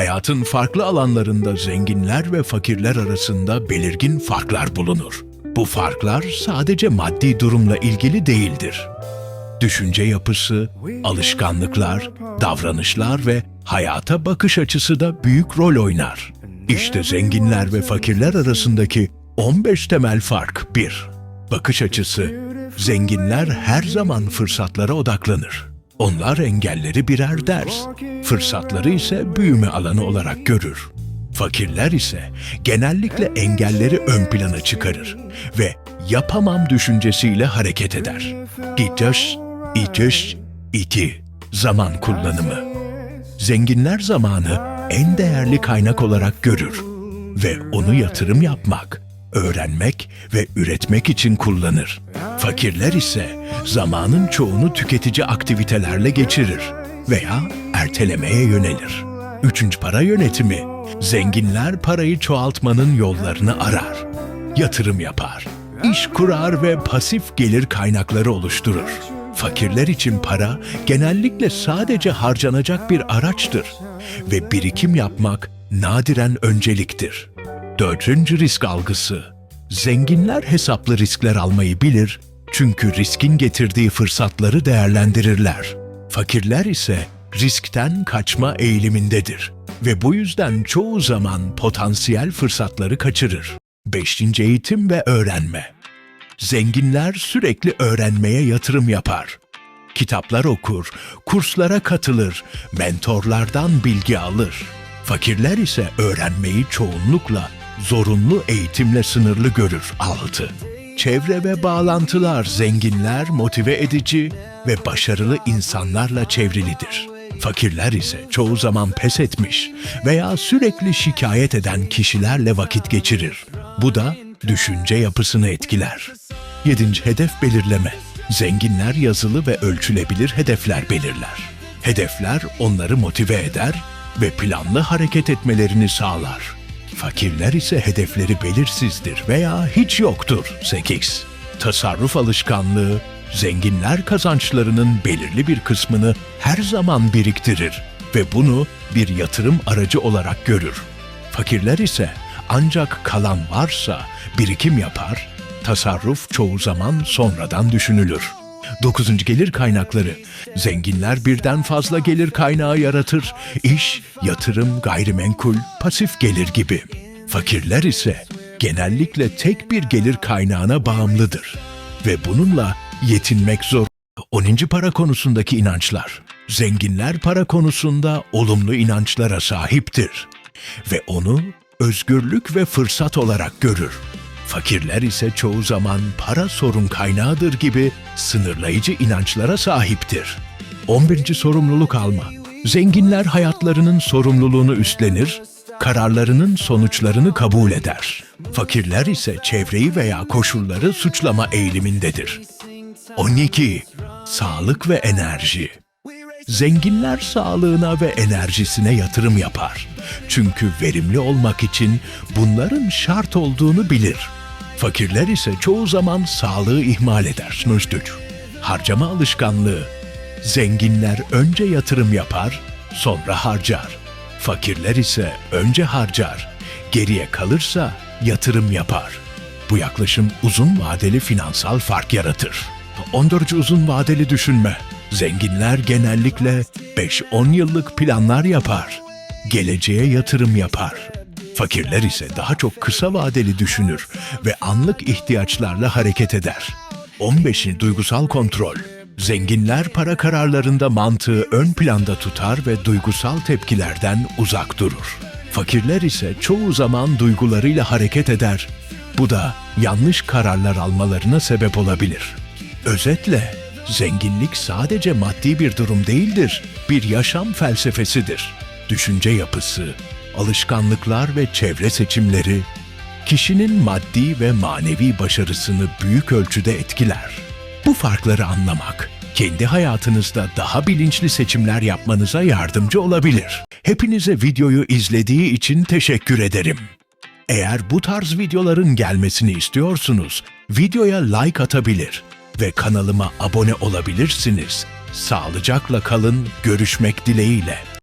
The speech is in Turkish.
Hayatın farklı alanlarında zenginler ve fakirler arasında belirgin farklar bulunur. Bu farklar sadece maddi durumla ilgili değildir. Düşünce yapısı, alışkanlıklar, davranışlar ve hayata bakış açısı da büyük rol oynar. İşte zenginler ve fakirler arasındaki 15 temel fark 1. Bakış açısı. Zenginler her zaman fırsatlara odaklanır. Onlar engelleri birer ders, fırsatları ise büyüme alanı olarak görür. Fakirler ise genellikle engelleri ön plana çıkarır ve yapamam düşüncesiyle hareket eder. İtiş, itiş, iti. Zaman kullanımı. Zenginler zamanı en değerli kaynak olarak görür ve onu yatırım yapmak, öğrenmek ve üretmek için kullanır. Fakirler ise zamanın çoğunu tüketici aktivitelerle geçirir veya ertelemeye yönelir. Üçüncü para yönetimi. Zenginler parayı çoğaltmanın yollarını arar. Yatırım yapar, iş kurar ve pasif gelir kaynakları oluşturur. Fakirler için para genellikle sadece harcanacak bir araçtır ve birikim yapmak nadiren önceliktir. Dördüncü risk algısı. Zenginler hesaplı riskler almayı bilir çünkü riskin getirdiği fırsatları değerlendirirler. Fakirler ise riskten kaçma eğilimindedir ve bu yüzden çoğu zaman potansiyel fırsatları kaçırır. Beşinci eğitim ve öğrenme. Zenginler sürekli öğrenmeye yatırım yapar. Kitaplar okur, kurslara katılır, mentorlardan bilgi alır. Fakirler ise öğrenmeyi çoğunlukla zorunlu eğitimle sınırlı görür. 6. Çevre ve bağlantılar zenginler motive edici ve başarılı insanlarla çevrilidir. Fakirler ise çoğu zaman pes etmiş veya sürekli şikayet eden kişilerle vakit geçirir. Bu da düşünce yapısını etkiler. 7. Hedef belirleme. Zenginler yazılı ve ölçülebilir hedefler belirler. Hedefler onları motive eder ve planlı hareket etmelerini sağlar. Fakirler ise hedefleri belirsizdir veya hiç yoktur. 8. Tasarruf alışkanlığı, zenginler kazançlarının belirli bir kısmını her zaman biriktirir ve bunu bir yatırım aracı olarak görür. Fakirler ise ancak kalan varsa birikim yapar, tasarruf çoğu zaman sonradan düşünülür. Dokuzuncu gelir kaynakları. Zenginler birden fazla gelir kaynağı yaratır. İş, yatırım, gayrimenkul, pasif gelir gibi. Fakirler ise genellikle tek bir gelir kaynağına bağımlıdır. Ve bununla yetinmek zor. 10. para konusundaki inançlar. Zenginler para konusunda olumlu inançlara sahiptir ve onu özgürlük ve fırsat olarak görür. Fakirler ise çoğu zaman para sorun kaynağıdır gibi sınırlayıcı inançlara sahiptir. 11. sorumluluk alma. Zenginler hayatlarının sorumluluğunu üstlenir, kararlarının sonuçlarını kabul eder. Fakirler ise çevreyi veya koşulları suçlama eğilimindedir. 12. Sağlık ve enerji. Zenginler sağlığına ve enerjisine yatırım yapar. Çünkü verimli olmak için bunların şart olduğunu bilir. Fakirler ise çoğu zaman sağlığı ihmal eder. Nüstüc. Harcama alışkanlığı. Zenginler önce yatırım yapar, sonra harcar. Fakirler ise önce harcar, geriye kalırsa yatırım yapar. Bu yaklaşım uzun vadeli finansal fark yaratır. 14. uzun vadeli düşünme. Zenginler genellikle 5-10 yıllık planlar yapar. Geleceğe yatırım yapar. Fakirler ise daha çok kısa vadeli düşünür ve anlık ihtiyaçlarla hareket eder. 15. duygusal kontrol. Zenginler para kararlarında mantığı ön planda tutar ve duygusal tepkilerden uzak durur. Fakirler ise çoğu zaman duygularıyla hareket eder. Bu da yanlış kararlar almalarına sebep olabilir. Özetle, zenginlik sadece maddi bir durum değildir, bir yaşam felsefesidir. Düşünce yapısı, alışkanlıklar ve çevre seçimleri, kişinin maddi ve manevi başarısını büyük ölçüde etkiler. Bu farkları anlamak, kendi hayatınızda daha bilinçli seçimler yapmanıza yardımcı olabilir. Hepinize videoyu izlediği için teşekkür ederim. Eğer bu tarz videoların gelmesini istiyorsunuz, videoya like atabilir ve kanalıma abone olabilirsiniz. Sağlıcakla kalın, görüşmek dileğiyle.